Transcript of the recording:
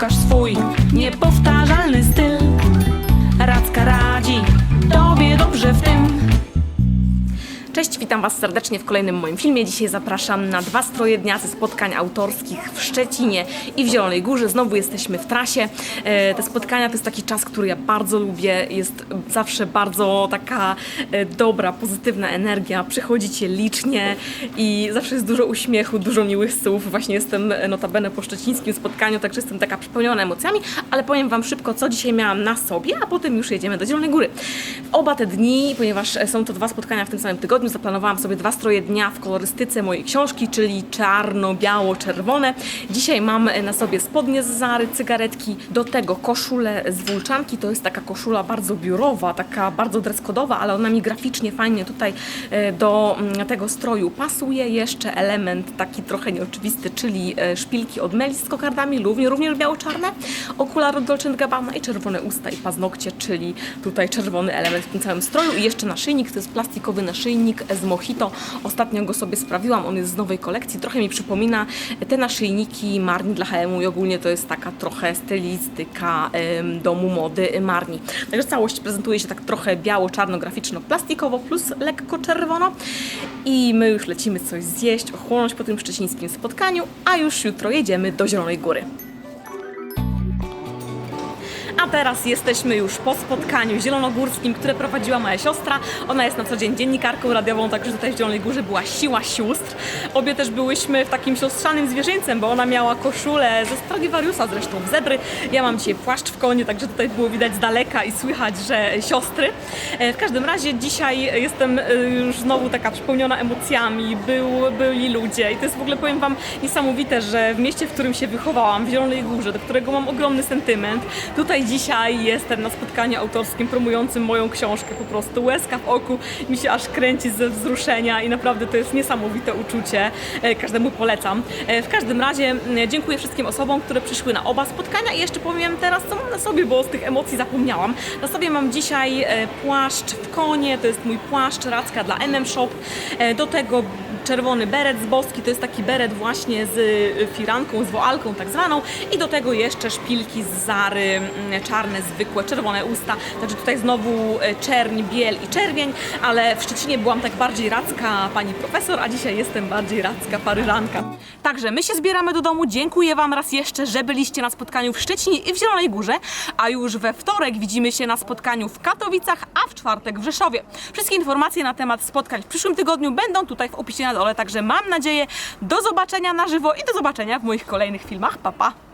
pokaż swój niepowtarzalny styl. Cześć, witam Was serdecznie w kolejnym moim filmie. Dzisiaj zapraszam na dwa stroje dnia ze spotkań autorskich w Szczecinie i w Zielonej Górze. Znowu jesteśmy w trasie. E, Te spotkania to jest taki czas, który ja bardzo lubię. Jest zawsze bardzo taka e, dobra, pozytywna energia. Przychodzicie licznie i zawsze jest dużo uśmiechu, dużo miłych słów. Właśnie jestem e, notabene po szczecińskim spotkaniu, także jestem taka przepełniona emocjami, ale powiem Wam szybko, co dzisiaj miałam na sobie, a potem już jedziemy do Zielonej Góry. W oba te dni, ponieważ są to dwa spotkania w tym samym tygodniu, zaplanowałam sobie dwa stroje dnia w kolorystyce mojej książki, czyli czarno, biało, czerwone. Dzisiaj mam na sobie spodnie z Zary, cygaretki, do tego koszulę z Wulczanki. To jest taka koszula bardzo biurowa, taka bardzo dreskodowa, ale ona mi graficznie fajnie tutaj e, do mm, tego stroju pasuje. Jeszcze element taki trochę nieoczywisty, czyli e, szpilki od Meli z kokardami, również, biało-czarne, okulary od Dolce Gabbana i czerwone usta i paznokcie, czyli tutaj czerwony element w tym całym stroju i jeszcze naszyjnik, to jest plastikowy naszyjnik z Mojito. Ostatnio go sobie sprawiłam, on jest z nowej kolekcji, trochę mi przypomina te naszyjniki Marni dla HM i ogólnie to jest taka trochę stylistyka domu mody Marni. Także całość prezentuje się tak trochę biało-czarno-graficzno-plastikowo plus lekko czerwono i my już lecimy coś zjeść, ochłonąć po tym szczecińskim spotkaniu, a już jutro jedziemy do Zielonej Góry. A teraz jesteśmy już po spotkaniu zielonogórskim, które prowadziła moja siostra. Ona jest na co dzień dziennikarką radiową, także tutaj w Zielonej Górze była siła sióstr. Obie też byłyśmy w takim siostrzanym zwierzęcem, bo ona miała koszulę ze Stradivariusa zresztą w zebry. Ja mam dzisiaj płaszcz w konie, także tutaj było widać z daleka i słychać, że siostry. E, W każdym razie dzisiaj jestem e, już znowu taka przepełniona emocjami. Był, byli ludzie i to jest w ogóle, powiem Wam, niesamowite, że w mieście, w którym się wychowałam, w Zielonej Górze, do którego mam ogromny sentyment, tutaj dzisiaj jestem na spotkaniu autorskim promującym moją książkę. Po prostu łezka w oku mi się aż kręci ze wzruszenia i naprawdę to jest niesamowite uczucie. E, Każdemu polecam. E, W każdym razie dziękuję wszystkim osobom, które przyszły na oba spotkania i jeszcze powiem teraz, co mam na sobie, bo z tych emocji zapomniałam. Na sobie mam dzisiaj e, płaszcz w konie, to jest mój płaszcz Racka dla MM Shop. Do tego czerwony beret z boski, to jest taki beret właśnie z y, firanką, z woalką tak zwaną i do tego jeszcze szpilki z Zary, mm, czarne, zwykłe, czerwone usta, także tutaj znowu y, czerń, biel i czerwień, ale w Szczecinie byłam tak bardziej racka pani profesor, a dzisiaj jestem bardziej racka paryżanka. Także my się zbieramy do domu, dziękuję Wam raz jeszcze, że byliście na spotkaniu w Szczecinie i w Zielonej Górze, a już we wtorek widzimy się na spotkaniu w Katowicach, a w czwartek w Rzeszowie. Wszystkie informacje na temat spotkań w przyszłym tygodniu będą tutaj w opisie na dole, także mam nadzieję do zobaczenia na żywo i do zobaczenia w moich kolejnych filmach. Pa, pa!